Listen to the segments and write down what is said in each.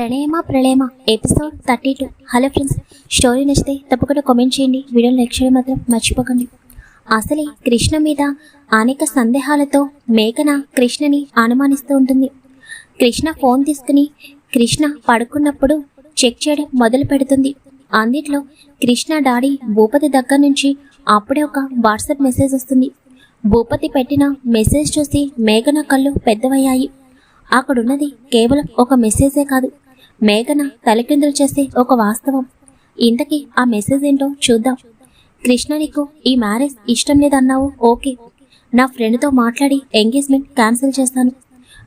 ప్రణేమ ప్రళేమ episode thirty two hello friends story నచ్చితే తప్పకుండా comment చేయండి. వీడియో లైక్ చేయడం మాత్రం మర్చిపోకండి. అసలే కృష్ణ మీద అనేక సందేహాలతో మేఘన కృష్ణని అనుమానిస్తూ ఉంటుంది. కృష్ణ ఫోన్ తీసుకుని కృష్ణ పడుకున్నప్పుడు చెక్ చేయడం మొదలు పెడుతుంది. అందుట్లో కృష్ణ డాడీ భూపతి దగ్గర నుంచి అప్పుడే ఒక వాట్సాప్ మెసేజ్ వస్తుంది. భూపతి పెట్టిన మెసేజ్ చూసి మేఘన కళ్ళు పెద్దవయ్యాయి. అక్కడున్నది కేవలం ఒక మెసేజే కాదు. మేఘన తలకిందులు చేసే ఒక వాస్తవం. ఇంతకీ ఆ మెసేజ్ ఏంటో చూద్దాం. కృష్ణ నీకు ఈ మ్యారేజ్ ఇష్టం లేదన్నావు? ఓకే. నా ఫ్రెండ్తో మాట్లాడి ఎంగేజ్మెంట్ క్యాన్సిల్ చేస్తాను.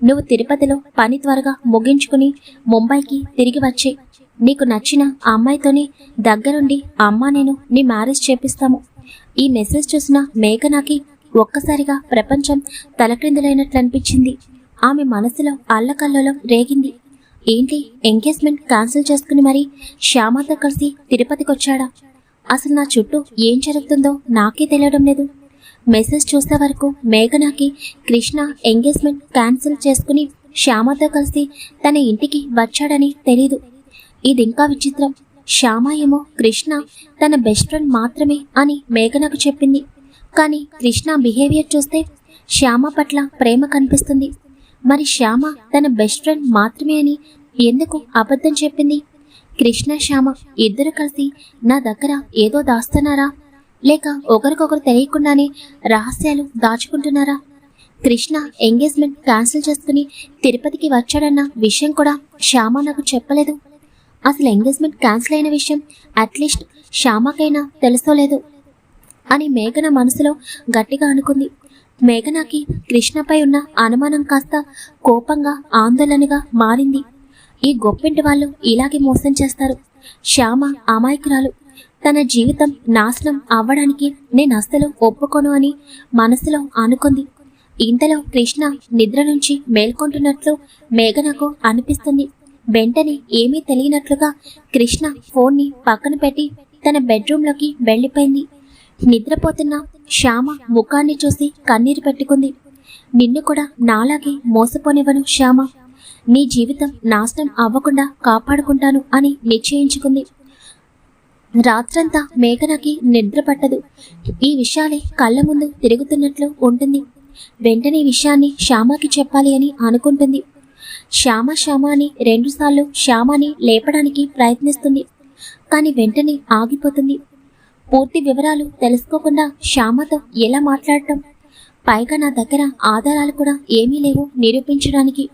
నువ్వు తిరుపతిలో పని త్వరగా ముగించుకుని ముంబైకి తిరిగి వచ్చే. నీకు నచ్చిన ఆ అమ్మాయితోని దగ్గరుండి అమ్మా నేను నీ మ్యారేజ్ చేపిస్తాము. ఈ మెసేజ్ చూసిన మేఘనాకి ఒక్కసారిగా ప్రపంచం తలక్రిందులైనట్లు అనిపించింది ఆమె మనసులో అల్లకల్లోలం రేగింది. ఏంటి ఎంగేజ్మెంట్ క్యాన్సిల్ చేసుకుని మరి శ్యామతో కలిసి తిరుపతికి వచ్చాడా అసలు నా చుట్టూ ఏం జరుగుతుందో నాకే తెలియడం లేదు. మెసేజ్ చూసే వరకు మేఘనాకి కృష్ణ ఎంగేజ్మెంట్ క్యాన్సిల్ చేసుకుని శ్యామతో కలిసి తన ఇంటికి వచ్చాడని తెలీదు. ఇది ఇంకా విచిత్రం. శ్యామ ఏమో కృష్ణ తన బెస్ట్ ఫ్రెండ్ మాత్రమే అని మేఘనకు చెప్పింది. కానీ కృష్ణ బిహేవియర్ చూస్తే శ్యామ పట్ల ప్రేమ కనిపిస్తుంది. మరి శ్యామ తన బెస్ట్ ఫ్రెండ్ మాత్రమే అని ఎందుకు అబద్ధం చెప్పింది? కృష్ణ శ్యామ ఇద్దరు కలిసి నా దగ్గర ఏదో దాస్తున్నారా? లేక ఒకరికొకరు తెలియకుండానే రహస్యాలు దాచుకుంటున్నారా? కృష్ణ ఎంగేజ్మెంట్ క్యాన్సిల్ చేసుకుని తిరుపతికి వచ్చాడన్న విషయం కూడా శ్యామ నాకు చెప్పలేదు. అసలు ఎంగేజ్మెంట్ క్యాన్సిల్ అయిన విషయం అట్లీస్ట్ శ్యామకైనా తెలుసో లేదు? అని మేఘన మనసులో గట్టిగా అనుకుంది. మేఘనాకి కృష్ణపై ఉన్న అనుమానం కాస్త కోపంగా ఆందోళనగా మారింది. ఈ గొప్పింటి వాళ్ళు ఇలాగే మోసం చేస్తారు. శ్యామ అమాయకురాలు తన జీవితం నాశనం అవ్వడానికి నేను అస్సలు ఒప్పుకోను అని మనసులో అనుకుంది. ఇంతలో కృష్ణ నిద్ర నుంచి మేల్కొంటున్నట్లు మేఘనకు అనిపిస్తుంది. వెంటనే ఏమీ తెలియనట్లుగా కృష్ణ ఫోన్ని పక్కన పెట్టి తన బెడ్రూమ్లోకి వెళ్ళిపోయింది. నిద్రపోతున్న శ్యామ ముఖాన్ని చూసి కన్నీరు పెట్టుకుంది. నిన్ను కూడా నాలాగే మోసపోనివ్వను శ్యామ. నీ జీవితం నాశనం అవ్వకుండా కాపాడుకుంటాను అని నిశ్చయించుకుంది. రాత్రంతా మేఘనకి నిద్ర పట్టదు. ఈ విషయాలే కళ్ళ ముందు తిరుగుతున్నట్లు ఉంటుంది. వెంటనే విషయాన్ని శ్యామకి చెప్పాలి అని అనుకుంటుంది. శ్యామ శ్యామ అని రెండుసార్లు శ్యామని లేపడానికి ప్రయత్నిస్తుంది. కానీ వెంటనే ఆగిపోతుంది. పూర్తి వివరాలు తెలుసుకోకుండా శ్యామతో ఎలా మాట్లాడటం? పైగా నా దగ్గర ఆధారాలు కూడా ఏమీ లేవు నిరూపించడానికి.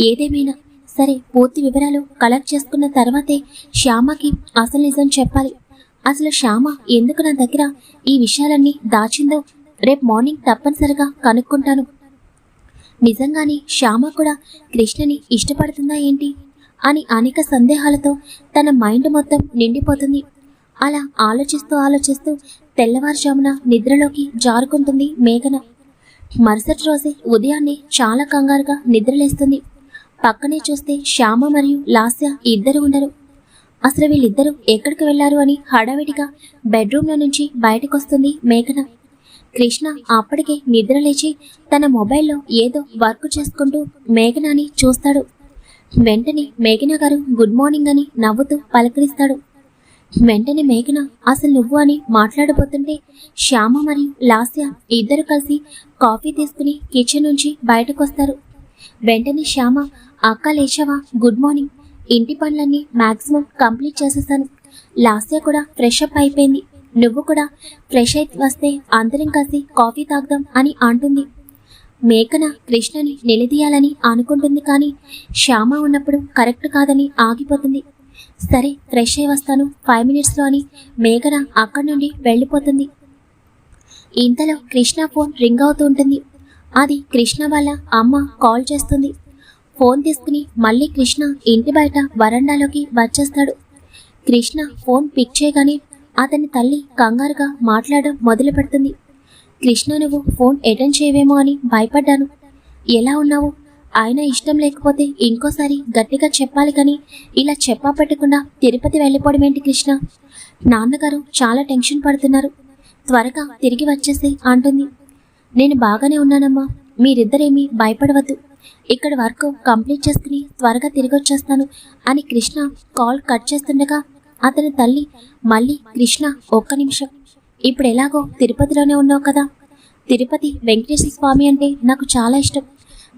ఏదేమైనా సరే పూర్తి వివరాలు కలెక్ట్ చేసుకున్న తర్వాతే శ్యామకి అసలు నిజం చెప్పాలి. అసలు శ్యామ ఎందుకు నా దగ్గర ఈ విషయాలన్నీ దాచిందో రేపు మార్నింగ్ తప్పనిసరిగా కనుక్కుంటాను. నిజంగానే శ్యామ కూడా కృష్ణని ఇష్టపడుతుందా ఏంటి? అని అనేక సందేహాలతో తన మైండ్ మొత్తం నిండిపోతుంది. అలా ఆలోచిస్తూ ఆలోచిస్తూ తెల్లవారుజామున నిద్రలోకి జారుకుంటుంది మేఘన. మరుసటి రోజే ఉదయాన్నే చాలా కంగారుగా నిద్రలేస్తుంది. పక్కనే చూస్తే శ్యామ మరియు లాస్య ఇద్దరు ఉండరు. అసలు వీళ్ళిద్దరూ ఎక్కడికి వెళ్ళారు అని హడావిడిగా బెడ్రూమ్లో నుంచి బయటకొస్తుంది మేఘన. కృష్ణ అప్పటికే నిద్రలేచి తన మొబైల్లో ఏదో వర్క్ చేసుకుంటూ మేఘనాని చూస్తాడు. వెంటనే మేఘన గారు గుడ్ మార్నింగ్ అని నవ్వుతూ పలకరిస్తాడు. వెంటనే మేఘన అసలు నువ్వు అని మాట్లాడబోతుంటే శ్యామ మరియు లాస్య ఇద్దరు కలిసి కాఫీ తీసుకుని కిచెన్ నుంచి బయటకొస్తారు. వెంటనే శ్యామ అక్క లేచావా? గుడ్ మార్నింగ్ ఇంటి పనులన్నీ మాక్సిమం కంప్లీట్ చేసేసాను లాస్య కూడా ఫ్రెష్ అప్ అయిపోయింది. నువ్వు కూడా ఫ్రెష్ అయి వస్తే అందరం కలిసి కాఫీ తాగుదాం అని అంటుంది. మేకన కృష్ణని నిలదీయాలని అనుకుంటుంది కానీ శ్యామ ఉన్నప్పుడు కరెక్ట్ కాదని ఆగిపోతుంది. సరే ఫ్రెష్ అయి వస్తాను ఫైవ్ మినిట్స్లో అని మేఘన అక్కడి నుండి వెళ్ళిపోతుంది. ఇంతలో కృష్ణ ఫోన్ రింగ్ అవుతూ ఉంటుంది. అది కృష్ణ వాళ్ళ అమ్మ కాల్ చేస్తుంది. ఫోన్ తీసుకుని మళ్ళీ కృష్ణ ఇంటి బయట వరండాలోకి వచ్చేస్తాడు. కృష్ణ ఫోన్ పిక్ చేయగానే అతని తల్లి కంగారుగా మాట్లాడడం మొదలు పెడుతుంది. కృష్ణ నువ్వు ఫోన్ అటెండ్ చేయవేమో అని భయపడ్డాను. ఎలా ఉన్నావు? ఆయన ఇష్టం లేకపోతే ఇంకోసారి గట్టిగా చెప్పాలి కానీ ఇలా చెప్పా పెట్టకుండా తిరుపతి వెళ్ళిపోవడం ఏంటి కృష్ణ? నాన్నగారు చాలా టెన్షన్ పడుతున్నారు. త్వరగా తిరిగి వచ్చేసి అంటుంది. నేను బాగానే ఉన్నానమ్మా. మీరిద్దరేమీ భయపడవద్దు. ఇక్కడ వర్క్ కంప్లీట్ చేసుకుని త్వరగా తిరిగి వచ్చేస్తాను అని కృష్ణ కాల్ కట్ చేస్తుండగా అతని తల్లి మళ్ళీ కృష్ణ ఒక్క నిమిషం. ఇప్పుడు ఎలాగో తిరుపతిలోనే ఉన్నావు కదా. తిరుపతి వెంకటేశ్వర స్వామి అంటే నాకు చాలా ఇష్టం.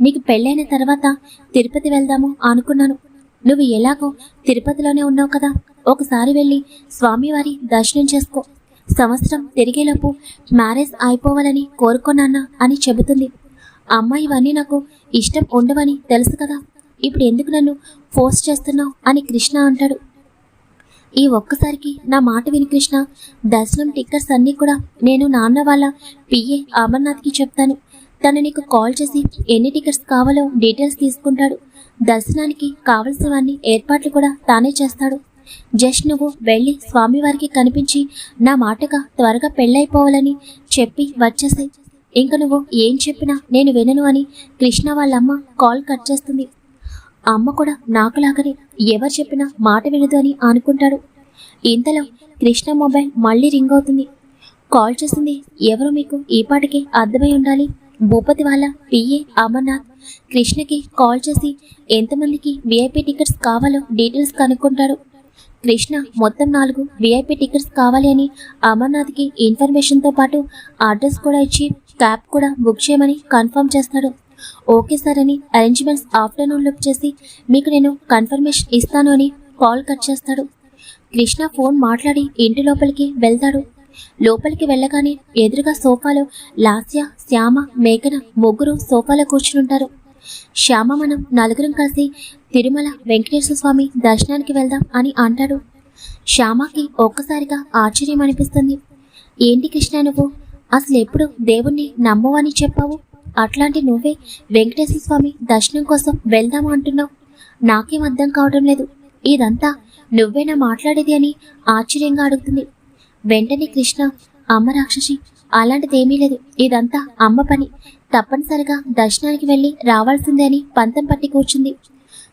నీకు పెళ్ళైన తర్వాత తిరుపతి వెళ్దాము అనుకున్నాను. నువ్వు ఎలాగో తిరుపతిలోనే ఉన్నావు కదా. ఒకసారి వెళ్ళి స్వామివారి దర్శనం చేసుకో. సంవత్సరం తిరిగేలోపు మ్యారేజ్ అయిపోవాలని కోరుకున్నానా అని చెబుతుంది. అమ్మ ఇవన్నీ నాకు ఇష్టం ఉండవని తెలుసు కదా. ఇప్పుడు ఎందుకు నన్ను ఫోర్స్ చేస్తున్నావు అని కృష్ణ అంటాడు. ఈ ఒక్కసారికి నా మాట విని కృష్ణ దర్శనం టిక్కర్స్ అన్నీ కూడా నేను నాన్న వాళ్ళ పిఏ అమర్నాథ్కి చెప్తాను. తను నీకు కాల్ చేసి ఎన్ని టికెట్స్ కావాలో డీటెయిల్స్ తీసుకుంటాడు. దర్శనానికి కావలసినవన్నీ ఏర్పాట్లు కూడా తానే చేస్తాడు. జస్ట్ నువ్వు వెళ్ళి స్వామివారికి కనిపించి నా మాటగా త్వరగా పెళ్ళైపోవాలని చెప్పి వచ్చేసాయి ఇంక నువ్వు ఏం చెప్పినా నేను వినను అని కృష్ణ వాళ్ళమ్మ కాల్ కట్ చేస్తుంది. అమ్మ కూడా నాకులాగనే ఎవరు చెప్పినా మాట వినదు అని అనుకుంటాడు. ఇంతలో కృష్ణ మొబైల్ మళ్ళీ రింగ్ అవుతుంది. కాల్ చేసింది ఎవరు మీకు ఈ పాటికి అర్థమై ఉండాలి? భూపతి వాళ్ళ పిఏ అమర్నాథ్. కృష్ణకి కాల్ చేసి ఎంతమందికి విఐపి టికెట్స్ కావాలో డీటెయిల్స్ కనుక్కుంటాడు. కృష్ణ మొత్తం నాలుగు విఐపి టికెట్స్ కావాలి అని అమర్నాథ్కి ఇన్ఫర్మేషన్తో పాటు అడ్రస్ కూడా ఇచ్చి క్యాబ్ కూడా బుక్ చేయమని కన్ఫర్మ్ చేస్తాడు. ఓకే సార్ అని అరేంజ్మెంట్స్ ఆఫ్టర్నూన్ లుక్ చేసి మీకు నేను కన్ఫర్మేషన్ ఇస్తాను అని కాల్ కట్ చేస్తాడు. కృష్ణ ఫోన్ మాట్లాడి ఇంటి లోపలికి వెళ్తాడు. లోపలికి వెళ్ళగానే ఎదురుగా సోఫాలో లాస్య శ్యామ మేఘన ముగ్గురు సోఫాలో కూర్చునుంటారు. శ్యామ మనం నలుగురం కలిసి తిరుమల వెంకటేశ్వర స్వామి దర్శనానికి వెళ్దాం అని అంటాడు. శ్యామకి ఒక్కసారిగా ఆశ్చర్యం అనిపిస్తుంది. ఏంటి కృష్ణ నువ్వు? అసలు ఎప్పుడు దేవుణ్ణి నమ్మవని చెప్పావు? అట్లాంటి నువ్వే వెంకటేశ్వర స్వామి దర్శనం కోసం వెళ్దాము అంటున్నావు. నాకేం అర్థం కావడం లేదు. ఇదంతా నువ్వేనా మాట్లాడేది అని ఆశ్చర్యంగా అడుగుతుంది. వెంటనే కృష్ణ అమ్మ రాక్షసి అలాంటిదేమీ లేదు. ఇదంతా అమ్మ పని. తప్పనిసరిగా దర్శనానికి వెళ్ళి రావాల్సిందే అని పంతం పట్టి కూర్చుంది.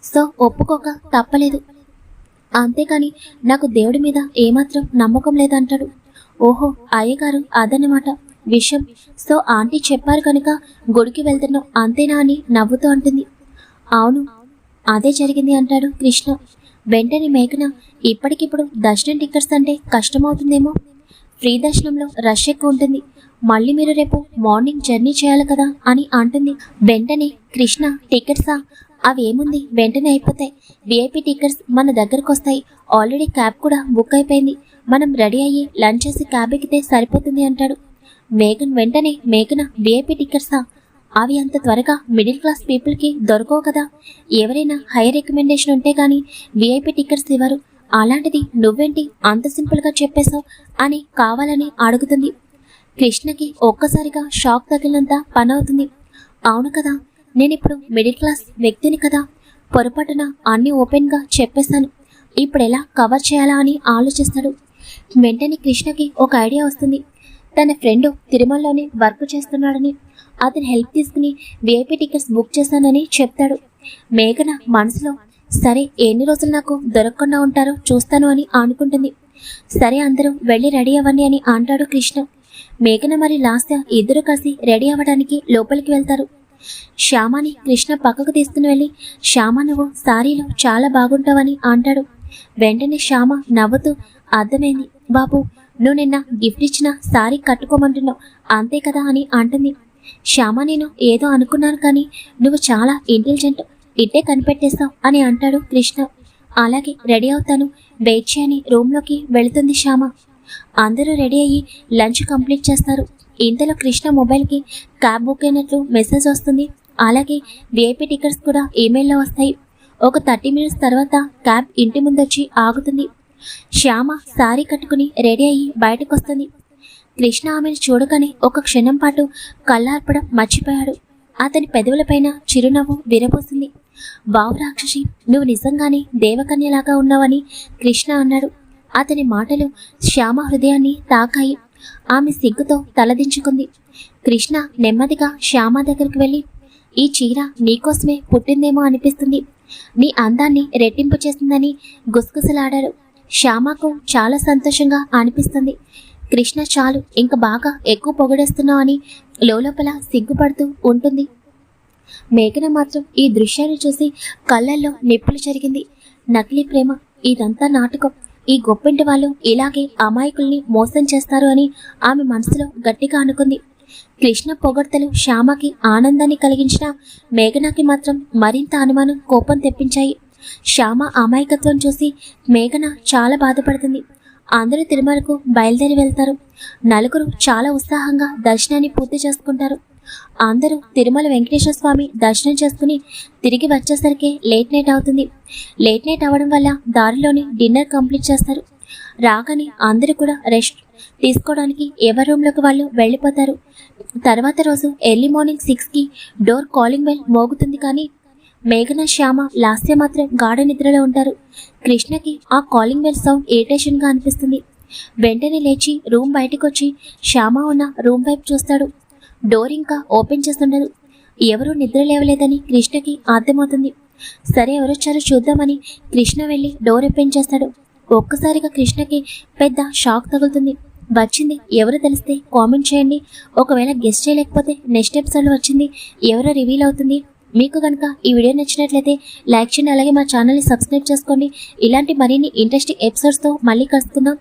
సో ఒప్పుకోక తప్పలేదు. అంతేకాని నాకు దేవుడి మీద ఏమాత్రం నమ్మకం లేదంటాడు. ఓహో అయ్యగారు అదన్నమాట విషయం. సో ఆంటీ చెప్పారు కనుక గుడికి వెళ్తున్నాం అంతేనా అని నవ్వుతూ అంటుంది. అవును అదే జరిగింది అంటాడు కృష్ణ. వెంటనే మేఘన ఇప్పటికిప్పుడు దర్శనం టికెట్స్ అంటే కష్టమవుతుందేమో. ఫ్రీ దర్శనంలో రష్ ఎక్కువ ఉంటుంది. మళ్ళీ మీరు రేపు మార్నింగ్ జర్నీ చేయాలి కదా అని అంటుంది. వెంటనే కృష్ణ టికెట్సా అవి ఏముంది? వెంటనే అయిపోతాయి. విఐపీ టికెట్స్ మన దగ్గరకు వస్తాయి. ఆల్రెడీ క్యాబ్ కూడా బుక్ అయిపోయింది. మనం రెడీ అయ్యి లంచ్ చేసి క్యాబ్ ఎక్కితే సరిపోతుంది అంటాడు. మేఘన్ వెంటనే మేఘన విఐపీ టికెట్సా అవి అంత త్వరగా మిడిల్ క్లాస్ పీపుల్కి దొరకవు కదా. ఎవరైనా హై రికమెండేషన్ ఉంటే కానీ విఐపీ టికెట్స్ ఇవ్వరు. అలాంటిది నువ్వేంటి అంత సింపుల్గా చెప్పేశావు అని కావాలని అడుగుతుంది. కృష్ణకి ఒక్కసారిగా షాక్ తగిలినంత పని అవుతుంది అవును కదా నేనిప్పుడు మిడిల్ క్లాస్ వ్యక్తిని కదా. పొరపాటున అన్ని ఓపెన్గా చెప్పేశాను. ఇప్పుడు ఎలా కవర్ చేయాలా అని ఆలోచిస్తాడు. వెంటనే కృష్ణకి ఒక ఐడియా వస్తుంది. తన ఫ్రెండ్ తిరుమలలోనే వర్క్ చేస్తున్నాడని అతని హెల్ప్ తీసుకుని విఐపి టికెట్స్ బుక్ చేశానని చెప్తాడు. మేఘన మనసులో సరే ఎన్ని రోజులు నాకు దొరకకుండా ఉంటారో చూస్తాను అని అనుకుంటుంది. సరే అందరూ వెళ్ళి రెడీ అవ్వండి అని అంటాడు కృష్ణ. మేఘన మరి లాస్య ఇద్దరు కలిసి రెడీ అవ్వడానికి లోపలికి వెళ్తారు. శ్యామని కృష్ణ పక్కకు తీసుకుని వెళ్ళి శ్యామ నువ్వు సారీలో చాలా బాగుంటావని అంటాడు. వెంటనే శ్యామ నవ్వుతూ అర్థమైంది బాబు నువ్వు నిన్న గిఫ్ట్ ఇచ్చిన సారీ కట్టుకోమంటున్నావు అంతే కదా అని అంటుంది. శ్యామ నేను ఏదో అనుకున్నాను కానీ నువ్వు చాలా ఇంటెలిజెంట్ ఇట్టే కనిపెట్టేస్తావు అని అంటాడు కృష్ణ. అలాగే రెడీ అవుతాను వెయిట్ చేయని రూమ్లోకి వెళుతుంది శ్యామ. అందరూ రెడీ అయ్యి లంచ్ కంప్లీట్ చేస్తారు. ఇంతలో కృష్ణ మొబైల్కి క్యాబ్ బుక్ అయినట్లు మెసేజ్ వస్తుంది. అలాగే విఐపి టికెట్స్ కూడా ఈమెయిల్లో వస్తాయి. ఒక థర్టీ మినిట్స్ తర్వాత క్యాబ్ ఇంటి ముందొచ్చి ఆగుతుంది. శ్యామ శారీ కట్టుకుని రెడీ అయ్యి బయటకు వస్తుంది కృష్ణ ఆమెను చూడగానే ఒక క్షణం పాటు కళ్ళార్పడం మర్చిపోయాడు. అతని పెదవులపైన చిరునవ్వు విరబోసింది. బావు రాక్షసి నువ్వు నిజంగానే దేవకన్యలాగా ఉన్నావని కృష్ణ అన్నాడు. అతని మాటలు శ్యామ హృదయాన్ని తాకాయి. ఆమె సిగ్గుతో తలదించుకుంది. కృష్ణ నెమ్మదిగా శ్యామ దగ్గరికి వెళ్ళి ఈ చీర నీకోసమే పుట్టిందేమో అనిపిస్తుంది. నీ అందాన్ని రెట్టింపు చేసిందని గుసగుసలాడాడు. శ్యామకు చాలా సంతోషంగా అనిపిస్తుంది. కృష్ణ చాలు ఇంక బాగా ఎక్కువ పొగడేస్తున్నావు అని లోపల సిగ్గుపడుతూ ఉంటుంది. మేఘన మాత్రం ఈ దృశ్యాన్ని చూసి కళ్ళల్లో నిప్పులు జరిగింది. నకిలీ ప్రేమ ఇదంతా నాటకం. ఈ గొప్పింటి వాళ్ళు ఇలాగే అమాయకుల్ని మోసం చేస్తారు అని ఆమె మనసులో గట్టిగా అనుకుంది. కృష్ణ పొగడ్తలు శ్యామకి ఆనందాన్ని కలిగించిన మేఘనాకి మాత్రం మరింత అనుమానం కోపం తెప్పించాయి. శ్యామ అమాయకత్వం చూసి మేఘన చాలా బాధపడుతుంది. అందరూ తిరుమలకు బయలుదేరి వెళ్తారు. నలుగురు చాలా ఉత్సాహంగా దర్శనాన్ని పూర్తి చేసుకుంటారు. అందరూ తిరుమల వెంకటేశ్వర స్వామి దర్శనం చేసుకుని తిరిగి వచ్చేసరికి లేట్ నైట్ అవుతుంది. లేట్ నైట్ అవ్వడం వల్ల దారిలోనే డిన్నర్ కంప్లీట్ చేస్తారు. రాగానే అందరూ కూడా రెస్ట్ తీసుకోవడానికి ఎవరి రూమ్లోకి వాళ్ళు వెళ్ళిపోతారు. తర్వాత రోజు ఎర్లీ మార్నింగ్ సిక్స్కి డోర్ కాలింగ్ బెల్ మోగుతుంది కానీ మేఘన శ్యామ లాస్య మాత్రం గాఢ నిద్రలో ఉంటారు. కృష్ణకి ఆ కాలింగ్ బెల్ సౌండ్ ఇరిటేషన్గా అనిపిస్తుంది. వెంటనే లేచి రూమ్ బయటకు వచ్చి శ్యామ ఉన్న రూమ్ వైపు చూస్తాడు. డోర్ ఇంకా ఓపెన్ చేస్తుండదు. ఎవరూ నిద్ర లేవలేదని కృష్ణకి అర్థమవుతుంది. సరే ఎవరొచ్చారో చూద్దామని కృష్ణ వెళ్ళి డోర్ ఓపెన్ చేస్తాడు. ఒక్కసారిగా కృష్ణకి పెద్ద షాక్ తగులుతుంది. వచ్చింది ఎవరు తెలిస్తే కామెంట్ చేయండి. ఒకవేళ గెస్ట్ చేయలేకపోతే నెక్స్ట్ ఎపిసోడ్ వచ్చింది ఎవరో రివీల్ అవుతుంది. మీకు కనుక ఈ వీడియో నచ్చినట్లయితే లైక్ చేయండి అలాగే మా ఛానల్ని సబ్స్క్రైబ్ చేసుకోండి. ఇలాంటి మరిన్ని ఇంట్రెస్టింగ్ ఎపిసోడ్స్తో మళ్ళీ కలుసుకుందాం.